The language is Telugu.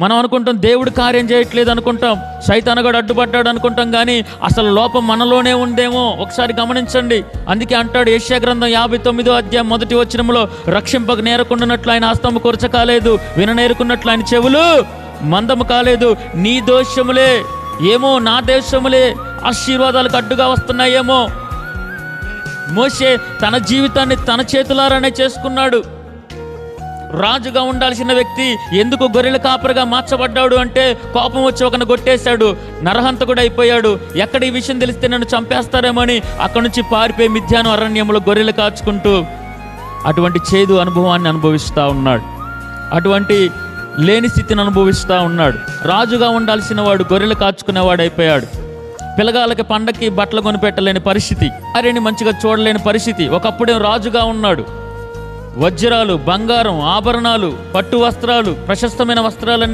మనం అనుకుంటాం దేవుడు కార్యం చేయట్లేదు అనుకుంటాం. సైతానగాడు అడ్డుపడ్డాడు అనుకుంటాం కానీ అసలు లోపం మనలోనే ఉందేమో? ఒకసారి గమనించండి. అందుకే అంటాడు ఏషియా గ్రంథం యాభై తొమ్మిదో అధ్యాయం మొదటి వచనంలో రక్షింపక నేరకుండానట్లు ఆయన ఆస్తమ కొరచ కాలేదు విననేరుకున్నట్లు ఆయన చెవులు మందము కాలేదు. నీ దోషములే ఏమో నా దేశములే ఆశీర్వాదాలకు అడ్డుగా వస్తున్నాయేమో? మోషే తన జీవితాన్ని తన చేతులారానే చేసుకున్నాడు. రాజుగా ఉండాల్సిన వ్యక్తి ఎందుకు గొర్రెల కాపరిగా మార్చబడ్డాడు అంటే కోపం వచ్చి ఒకరిని కొట్టేశాడు నరహంతకుడు అయిపోయాడు ఎక్కడ ఈ విషయం తెలిస్తే నన్ను చంపేస్తారేమని అక్కడి నుంచి పారిపోయి మిథ్యాను అరణ్యంలో గొర్రెలు కాచుకుంటూ అటువంటి చేదు అనుభవాన్ని అనుభవిస్తూ ఉన్నాడు. అటువంటి లేని స్థితిని అనుభవిస్తూ ఉన్నాడు. రాజుగా ఉండాల్సిన వాడు గొర్రెలు కాచుకునేవాడు అయిపోయాడు పిల్లగాళ్ళకి పండక్కి బట్టలు కొనిపెట్టలేని పరిస్థితి. భార్యని మంచిగా చూడలేని పరిస్థితి. ఒకప్పుడే రాజుగా ఉన్నాడు. వజ్రాలు బంగారం ఆభరణాలు పట్టు వస్త్రాలు ప్రశస్తమైన వస్త్రాలన్నీ